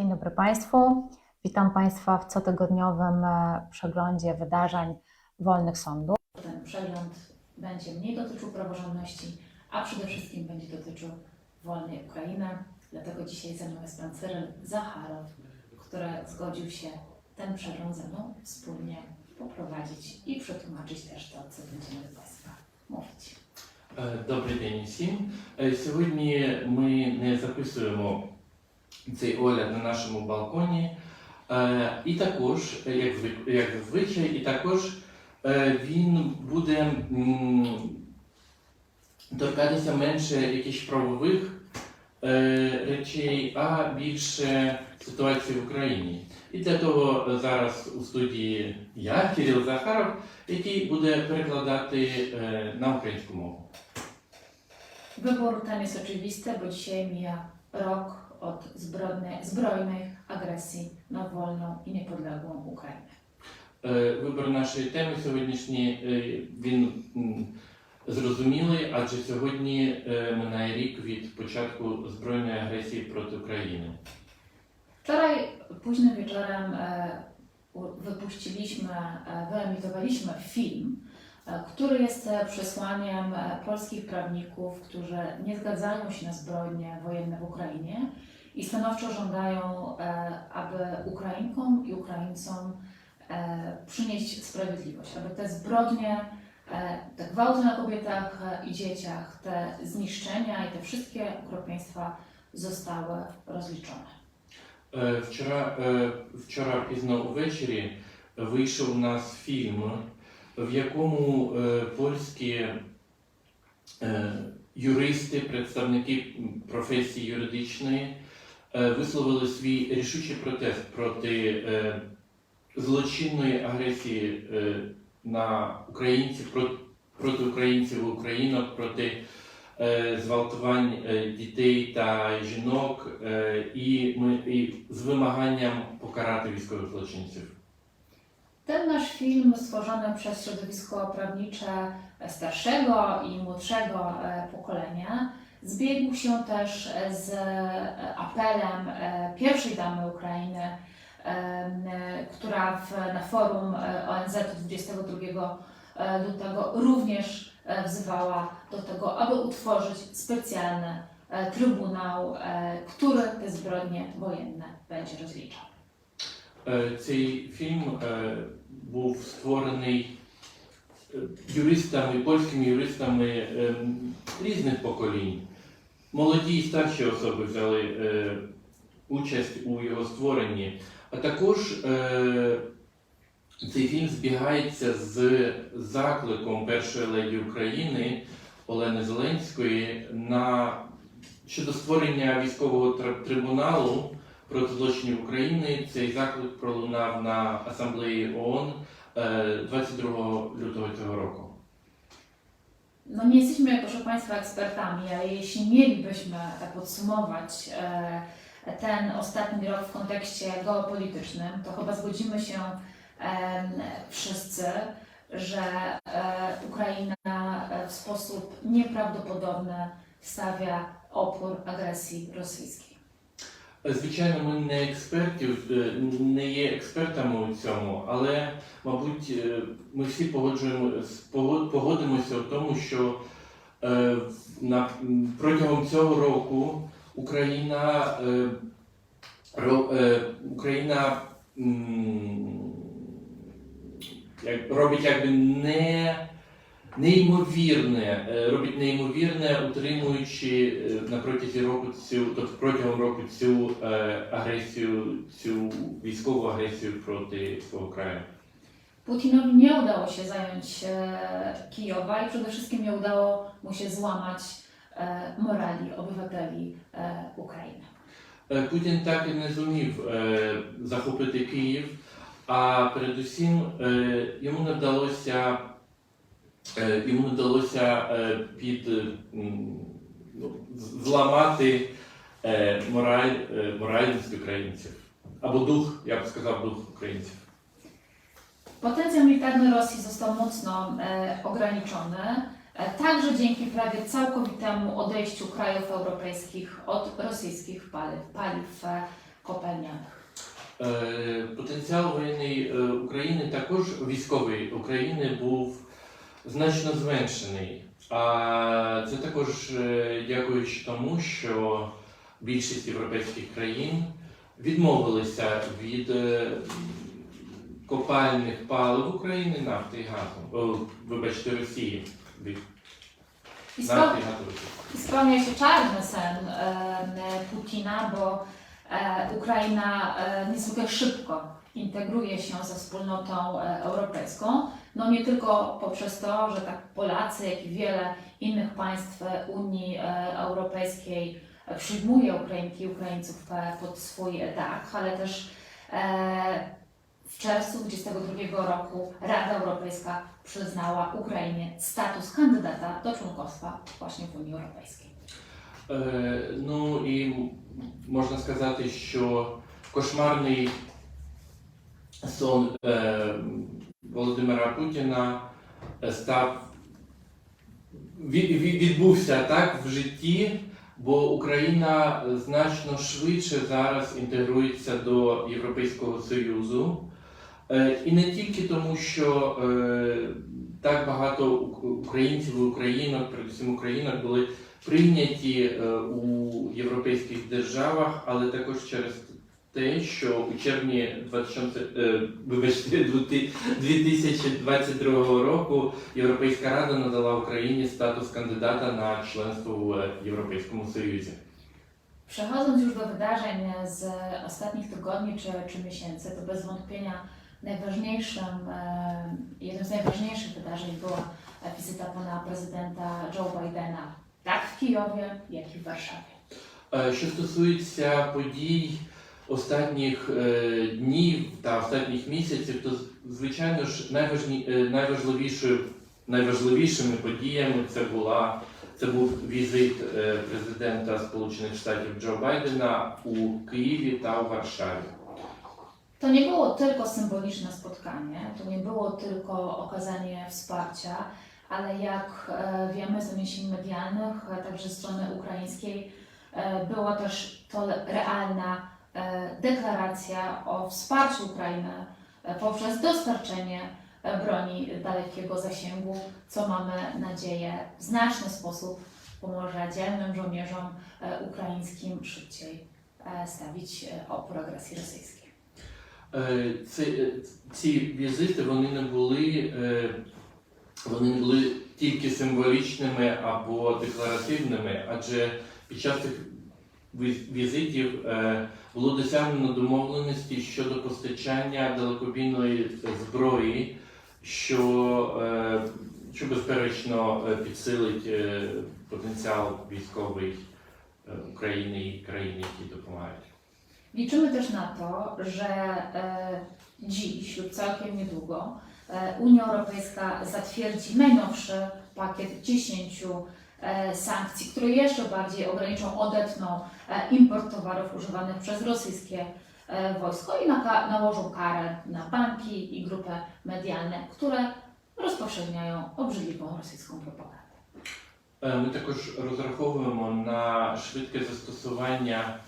Dzień dobry Państwu. Witam Państwa w cotygodniowym e, przeglądzie wydarzeń wolnych sądów. Ten przegląd będzie mniej dotyczył praworządności, a przede wszystkim będzie dotyczył wolnej Ukrainy. Dlatego dzisiaj ze mną jest pan Cyryl Zacharow, który zgodził się ten przegląd ze mną wspólnie poprowadzić і przetłumaczyć też to, co będziemy do Państwa mówić. Е, Добрий день усім. Е, Сьогодні ми не записуємо цей огляд на нашому балконі. Е, І також, як зазвичай, і також е, він буде торкатися менше якихось правових е, речей, а більше ситуації в Україні. І для того зараз у студії я, Кирил Захаров, який буде перекладати на українську мову. Wybór ten jest oczywisty, bo dzisiaj mija rok od zbrodni, zbrojnej agresji na wolną i niepodległą Ukrainę. Е, Вибір нашої теми сьогоднішній е, він зрозумілий, адже сьогодні е, минає рік від початку збройної агресії проти України. Wczoraj późnym wieczorem e, wypuściliśmy, e, wyemitowaliśmy film, e, który jest e, przesłaniem e, polskich prawników, którzy nie zgadzają się na zbrodnie wojenne w Ukrainie i stanowczo żądają, e, aby Ukrainkom i Ukraińcom e, przynieść sprawiedliwość, aby te zbrodnie, e, te gwałty na kobietach e, i dzieciach, te zniszczenia i te wszystkie okropieństwa zostały rozliczone. Е, Вчора, е, вчора пізно увечері вийшов у нас фільм, В якому е, польські е, юристи, представники професії юридичної е, висловили свій рішучий протест проти злочинної агресії на українців, проти, українців і українок, проти зґвалтувань дітей та жінок і з вимаганням покарати військових злочинців. Ten nasz film stworzony przez środowisko prawnicze starszego i młodszego e, pokolenia zbiegł się też z e, apelem e, pierwszej damy Ukrainy, e, m, która w, na forum e, ONZ 22 e, lutego również e, wzywała do tego, aby utworzyć specjalny e, trybunał, e, który te zbrodnie wojenne będzie rozliczał. Е, Цей фільм е, був створений е, юристами, польськими юристами е, різних поколінь. Молоді і старші особи взяли е, участь у його створенні. А також цей фільм збігається з закликом першої леді України Олени Зеленської на щодо створення військового трибуналу проти злочинів України. Цей заклик пролунав на асамблеї ООН е, 22 лютого цього року. No nie jesteśmy, proszę Państwa, ekspertami, ale jeśli mielibyśmy podsumować e, ten ostatni rok w kontekście geopolitycznym, to chyba zgodzimy się em, wszyscy, że e, Ukraina e, w sposób nieprawdopodobny stawia opór agresji rosyjskiej. Звичайно, ми не експертів, е, не є експертами у цьому, але, мабуть, е, ми всі погодимося в тому, що е, протягом цього року Україна, е, е, Україна робить якби не, неймовірне, е, робить неймовірне, утримуючи е, на протязі року цю, тобто протягом року цю е, агресію, цю військову агресію проти свого краю. Putinowi nie udało się zająć e, Kijowa i przede wszystkim nie udało mu się złamać e, morali obywateli e, Ukrainy. Путін так і не зумів захопити Київ, а передусім йому не вдалося, йому вдалося е, під е, ну, зламати е, мораль, е, моральність українців. Або дух, я б сказав, дух українців. Potencjał militarny Rosji został mocno e, ograniczony, e, także dzięki prawie całkowitemu odejściu krajów europejskich od rosyjskich paliw, paliw e, kopalnianych. Е, Потенціал воєнний е, України, також військовий України, був значно зменшений. А це також е, дякуючи тому, що більшість європейських країн відмовилися від е, копальних палив України нафти і газу. О, вибачте, Росії. Від I, і газу Росії. I spełnia się czarny sen e, Putina, bo Ukraina e, niezwykle szybko integruje się ze wspólnotą e, europejską. No nie tylko poprzez to, że tak Polacy, jak i wiele innych państw e, Unii e, Europejskiej e, przyjmuje Ukrainki i Ukraińców e, pod swój dach, ale też e, w czerwcu 2022 roku Rada Europejska przyznała Ukrainie status kandydata do członkostwa właśnie w Unii Europejskiej. Е, ну і можна сказати, що кошмарний сон е, Володимира Путіна став від, від- відбувся так в житті, бо Україна значно швидше зараз інтегрується до Європейського Союзу. Е, І не тільки тому, що так багато українців і українок, передусім українок, були прийняті е, у європейських державах, але також через те, що у червні 20, е, 2022 року Європейська Рада надала Україні статус кандидата на членство в Європейському Союзі. Przechodząc już do wydarzeń z ostatnich tygodni czy, czy miesięcy, to bez wątpienia najważniejszym, e, jednym z najważniejszych wydarzeń była wizyta pana prezydenta Joe Bidena, tak w Kijowie, jak i w Warszawie. Е, Що стосується подій останніх е, днів та останніх місяців, то звичайно ж найважні, е, найважливішою, найважливішими подіями це була це був візит президента Сполучених Штатів Джо Байдена у Києві та у Варшаві. To nie było tylko symboliczne spotkanie, to nie było tylko okazanie wsparcia, ale jak e, wiemy z doniesień medialnych, e, także strony ukraińskiej, e, była też to realna deklaracja o wsparciu Ukrainy poprzez dostarczenie broni dalekiego zasięgu, co mamy nadzieję w znaczny sposób pomoże dzielnym żołnierzom ukraińskim szybciej stawić opór agresji rosyjskiej. Е, Ці, е, ці візити вони не були, е, вони не були тільки символічними або декларативними, адже під час цих візитів було досягнено домовленості щодо постачання далекобійної зброї, що, що безперечно підсилить потенціал військовий України і країн, які допомагають. Liczymy też na to, że e, dziś lub całkiem niedługo e, Unia Europejska zatwierdzi najnowszy pakiet 10 e, sankcji, które jeszcze bardziej ograniczą, odetną import towarów używanych przez rosyjskie wojsko i nałożą karę na banki i grupy medialne, które rozpowszechniają obrzydliwą rosyjską propagandę. My także rozrachowujemy na szybkie zastosowania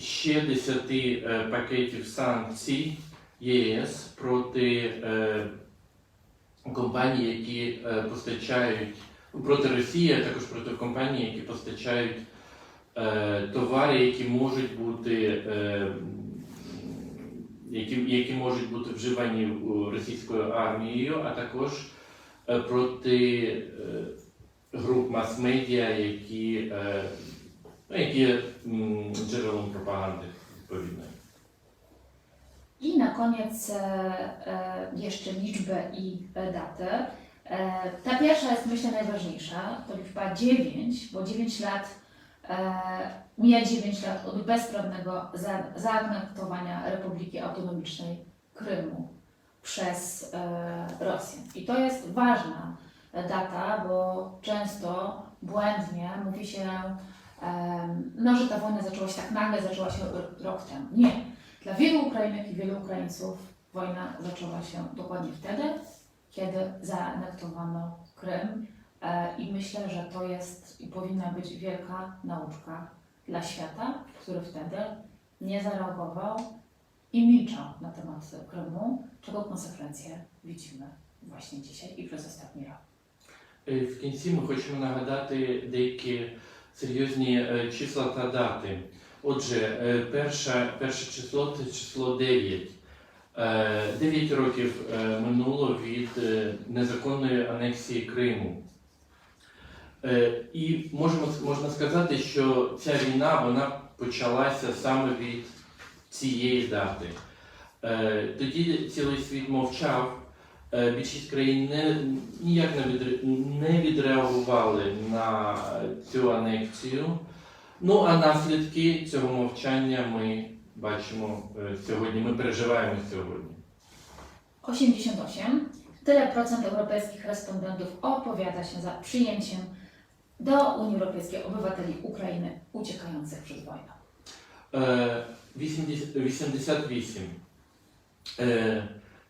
ще 10 е, пакетів санкцій ЄС проти е, компаній, які е, постачають проти Росії, а також проти компаній, які постачають товари, які можуть бути. Які, які можуть бути вживані російською армією, а також проти груп мас-медіа, які, No, jakie mm, propagandy odpowiedniej. I na koniec e, e, jeszcze liczby i daty. E, ta pierwsza jest myślę najważniejsza, to liczba 9, bo 9 lat mija 9 lat od bezprawnego za, zaanektowania Republiki Autonomicznej Krymu przez Rosję. I to jest ważna data, bo często błędnie mówi się no, że ta wojna zaczęła się tak nagle, zaczęła się rok temu. Nie. Dla wielu Ukrainek i wielu Ukraińców wojna zaczęła się dokładnie wtedy, kiedy zaanektowano Krym. E, I myślę, że to jest i powinna być wielka nauczka dla świata, który wtedy nie zareagował i milczał na temat Krymu, czego konsekwencje widzimy właśnie dzisiaj i przez ostatni rok. E, w końcu my chcemy nagadać dejakie серйозні е, числа та дати. Отже, е, перше, перше число це число 9. Е, 9 років е, минуло від незаконної анексії Криму. І можемо, можна сказати, що ця війна вона почалася саме від цієї дати. Тоді цілий світ мовчав. Е, Більшість країн не, ніяк не, відре- не відреагували на цю анексію. Ну а наслідки цього мовчання ми бачимо е, сьогодні, ми переживаємо сьогодні. 88. Tyle procent europejskich respondentów opowiada się za przyjęciem do Unii Europejskiej obywateli Ukrainy uciekających przed wojną. Е, 80 88.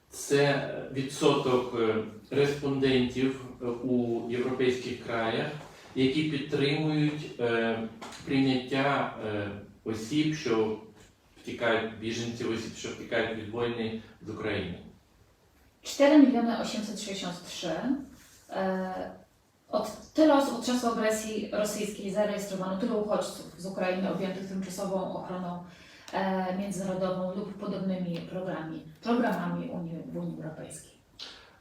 Е, Це відсоток е, респондентів е, у європейських краях, які підтримують е, прийняття е, осіб, що втікають, біженців осіб, що втікають від війни з України. 4 miliony 863. E, od tyle osób od czasu agresji rosyjskiej zarejestrowano tylu uchodźców z Ukrainy objętych tymczasową ochroną e, międzynarodową lub podobnymi programami, programami Unii, w Unii Europejskiej.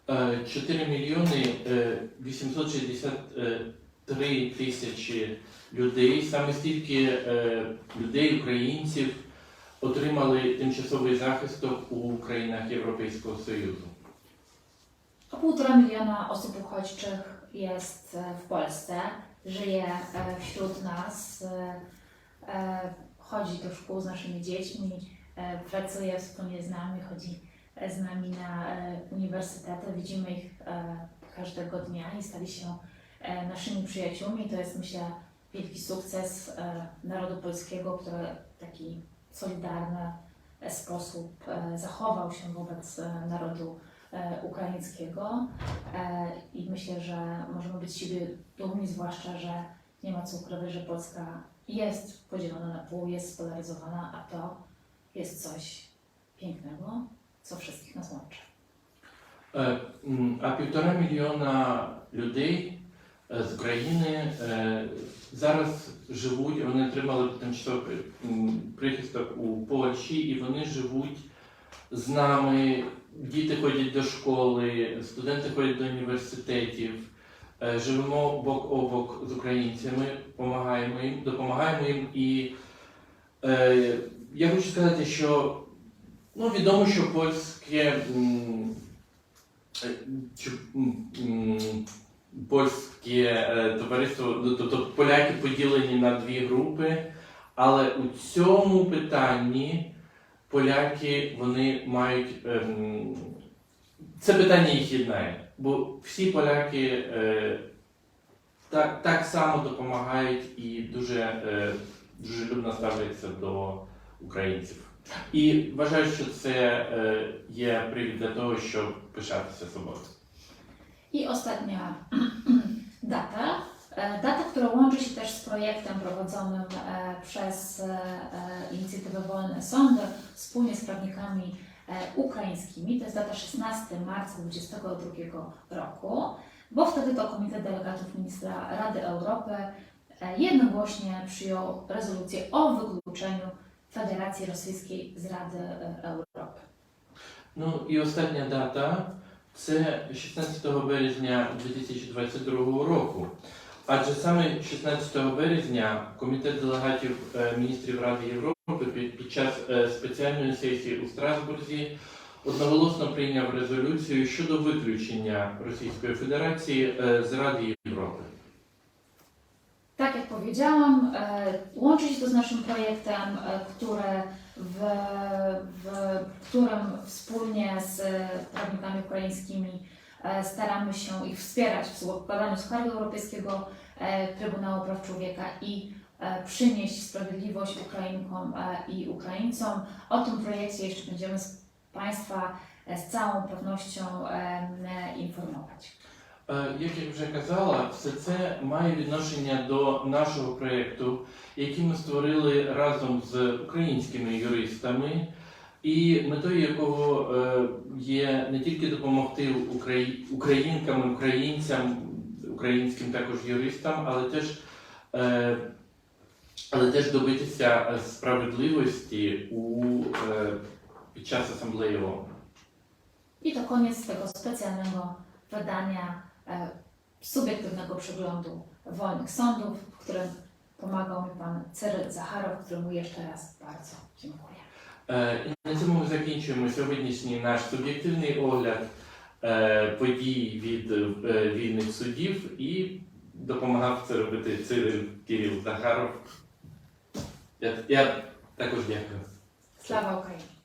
Е, 4 мільйони е, 863 тисячі людей, саме стільки е, людей, українців, отримали тимчасовий захисток у країнах Європейського Союзу. O 1,5 miliona osób uchodźczych jest e, w Polsce, żyje e, wśród nas, e, e, chodzi do szkół z naszymi dziećmi, e, pracuje wspólnie z nami, chodzi e, z nami na e, uniwersytety. Widzimy ich każdego dnia i stali się naszymi przyjaciółmi. To jest, myślę, wielki sukces narodu polskiego, który w taki solidarny sposób zachował się wobec narodu ukraińskiego i myślę, że możemy być siebie dumni, zwłaszcza, że nie ma co ukrywać, że Polska jest podzielona na pół, jest spolaryzowana, a to jest coś pięknego, co wszystkich nas łączy. А півтора мільйона людей з України зараз живуть, вони отримали тимчасовий прихисток у Польщі і вони живуть з нами. Діти ходять до школи, студенти ходять до університетів. Е, Живемо бок о бок з українцями, допомагаємо їм, допомагаємо їм. І е, я хочу сказати, що ну, відомо, що польське. Е, польське е, товариство, ну, тобто поляки поділені на дві групи, але у цьому питанні поляки вони мають. ем, Це питання їх єднає, бо всі поляки е, так, так само допомагають і дуже, е, дуже любно ставляться до українців. І вважаю, що це е, є привід для того, щоб пишатися собою. I ostatnia data. E, Data, która łączy się też z projektem prowadzonym przez inicjatywę Wolne Sądy wspólnie z prawnikami ukraińskimi. To jest data 16 marca 2022 roku, bo wtedy to Komitet Delegatów Ministra Rady Europy e, jednogłośnie przyjął rezolucję o wykluczeniu Federacji Rosyjskiej z Rady e, Europy. Ну і остання дата це 16 березня 2022 року. Адже саме 16 березня Комітет делегатів е, міністрів Ради Європи під, час е, спеціальної сесії у Страсбурзі одноголосно прийняв резолюцію щодо виключення Російської Федерації е, з Ради Європи. Tak jak powiedziałam, łączy się to z naszym projektem, które w, w którym wspólnie z staramy się ich wspierać w układaniu skargi Europejskiego e, Trybunału Praw Człowieka i e, przynieść sprawiedliwość Ukrainkom e, i Ukraińcom. O tym projekcie jeszcze będziemy z Państwa e, z całą pewnością em, e, informować. Е, Як я вже казала, все це має відношення до нашого проєкту, який ми створили разом з українськими юристами, І метою якого е, є не тільки допомогти украї- українкам, українцям, українським також юристам, але теж, е, але теж добитися справедливості у, е, під час асамблеї ООН. I to koniec tego specjalnego wydania e, subiektywnego przeglądu wolnych sądów, w którym pomagał mi pan Cyryl Zacharow, któremu jeszcze raz bardzo dziękuję. Е, І на цьому ми закінчуємо сьогоднішній наш суб'єктивний огляд е, подій від е, вільних судів і допомагав це робити Цирил Кирил Захаров. Я, я також дякую. Слава Ukrainie!